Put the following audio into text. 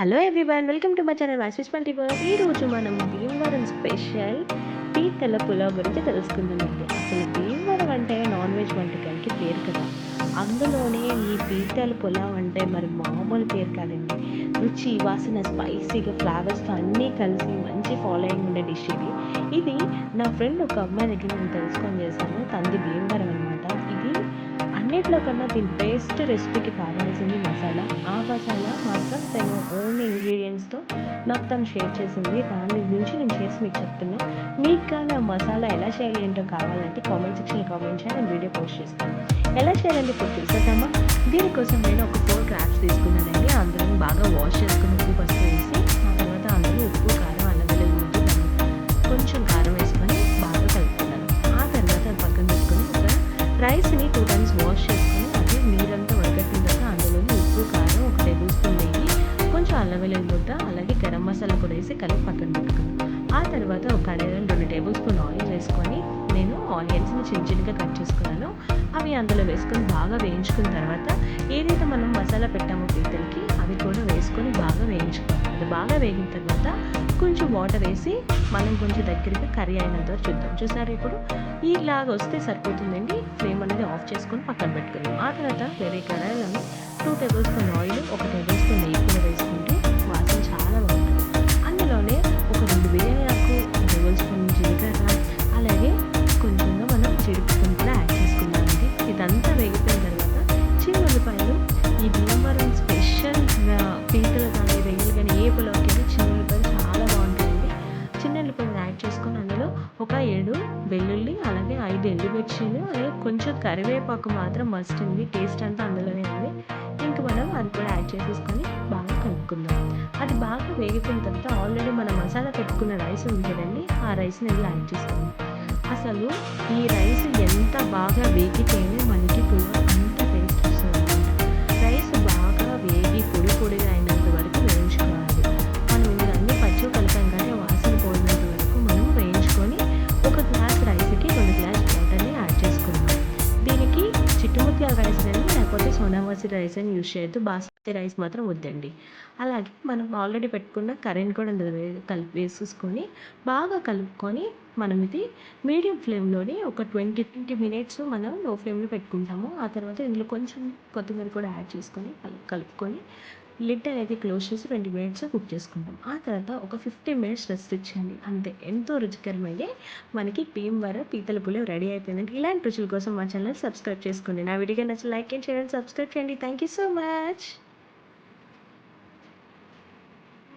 Hello everyone welcome to my channel masses మల్టీవర్ ఈ రోజు మనం భీమవరం స్పెషల్ పీతల పులావ్ గురించి తెలుసుకుందామండి అసలు భీమవరం అంటే నాన్ వెజ్ వంటకానికి పేరు కదా. అందులోనే ఈ పీతల పులావ్ అంటే మరి మామూలు పేరు కాదండి. రుచి వాసన స్పైసీగా ఫ్లేవర్స్తో అన్నీ కలిసి మంచి ఫాలోయింగ్ ఉండే డిష్ ఇది. ఇది నా ఫ్రెండ్ ఒక అమ్మాయి దగ్గర నేను తెలుసుకొని చేశాను. తంది భీమవరం అనమాట ఇది అన్నిట్లో కన్నా దీని బెస్ట్ రెసిపీకి కావాల్సింది మసాలా. ఆ నాకు తను షేర్ చేసింది. దాని గురించి నేను చేసి మీకు చెప్తున్నా. మీకు కానీ ఆ మసాలా ఎలా చేయాలి ఏంటో కావాలంటే కామెంట్ సెక్షన్లో కామెంట్ చేయాలి నేను వీడియో పోస్ట్ చేస్తాను. ఎలా చేయాలంటే ఇప్పుడు చూసేద్దామా? దీనికోసం నేను ఒక ఫోర్ క్రాప్స్ తీసుకున్నానండి. అందులో బాగా వాష్ చేసుకుని ఉప్పు పసుపు వేసి ఆ తర్వాత అందులో ఉప్పు కారం అల్లం ముందు కొంచెం కారం వేసుకొని బాగా కలుపుకున్నాను. ఆ తర్వాత అది పక్కన పెట్టుకుని ఒక రైస్ని టూ టైమ్స్ వాష్ చేసుకొని అది నీరంతా వడగట్టిన తర్వాత అందులోని ఉప్పు కారం ఒక టేబుల్ స్పూన్ నెయ్యి కొంచెం అల్లం వెల్లుల్లి ముద్ద వేసి కలిపి పక్కన పెట్టుకున్నాను. ఆ తర్వాత ఒక కడాయిలో రెండు టేబుల్ స్పూన్ ఆయిల్ వేసుకొని నేను ఆనియన్స్ని చిన్న చిన్నగా కట్ చేసుకున్నాను. అవి అందులో వేసుకొని బాగా వేయించుకున్న తర్వాత ఏదైతే మనం మసాలా పెట్టామో పీతలకి అవి కూడా వేసుకొని బాగా వేయించుకోవాలి. అది బాగా వేగిన తర్వాత కొంచెం వాటర్ వేసి మనం కొంచెం దగ్గరగా కర్రీ అయినంత వరకు చూద్దాం. చూసారు ఇప్పుడు? ఇలాగ వస్తే సరిపోతుందండి. ఫ్లేమ్ అనేది ఆఫ్ చేసుకొని పక్కన పెట్టుకుందాం. ఆ తర్వాత వేరే కడాయిలో టూ టేబుల్ స్పూన్ ఆయిల్ ఒక టేబుల్ స్పూన్ నెయ్యి కూడా వేసుకుంటే రెండు వెల్లుల్లి అలాగే ఐదు ఎండుమిర్చీలు అలాగే కొంచెం కరివేపాకు మాత్రం మస్ట్ ఉంది. టేస్ట్ అంతా అందులోనే ఉంది. ఇంకా మనం అది కూడా యాడ్ చేసేసుకొని బాగా కలుపుకుందాం. అది బాగా వేగిపోయిన తర్వాత ఆల్రెడీ మనం మసాలా పెట్టుకున్న రైస్ ఉంది కదండి ఆ రైస్ని వెళ్ళి యాడ్ చేసుకోండి అసలు ఈ రైస్ ఎంత బాగా వేగితేనే మనకి పులావ్ లేకపోతే రైస్ అని యూజ్ చేయొద్దు. బాస్మతి రైస్ మాత్రం వద్దండి. అలాగే మనం ఆల్రెడీ పెట్టుకున్న కర్రీని కూడా కలిపి వేసేసుకొని బాగా కలుపుకొని మనం ఇది మీడియం ఫ్లేమ్లోని ఒక ట్వంటీ ట్వంటీ మినిట్స్ మనం లో ఫ్లేమ్లో పెట్టుకుంటాము. ఆ తర్వాత ఇందులో కొంచెం కొత్తిమీర కూడా యాడ్ చేసుకొని కలు- కలుపుకొని లిడ్ అనేది క్లోజ్ చేసి ట్వంటీ మినిట్స్ కుక్ చేసుకుంటాం. ఆ తర్వాత ఒక ఫిఫ్టీ మినిట్స్ రెస్ట్ ఇచ్చండి అంతే ఎంతో రుచికరమైన మనకి భీమవరం పీతల పులిహోర రెడీ అయిపోయిందండి. ఇలాంటి రుచుల కోసం మా ఛానల్ సబ్స్క్రైబ్ చేసుకోండి. నా వీడియో నచ్చి like and share and subscribe చేయండి. Thank you so much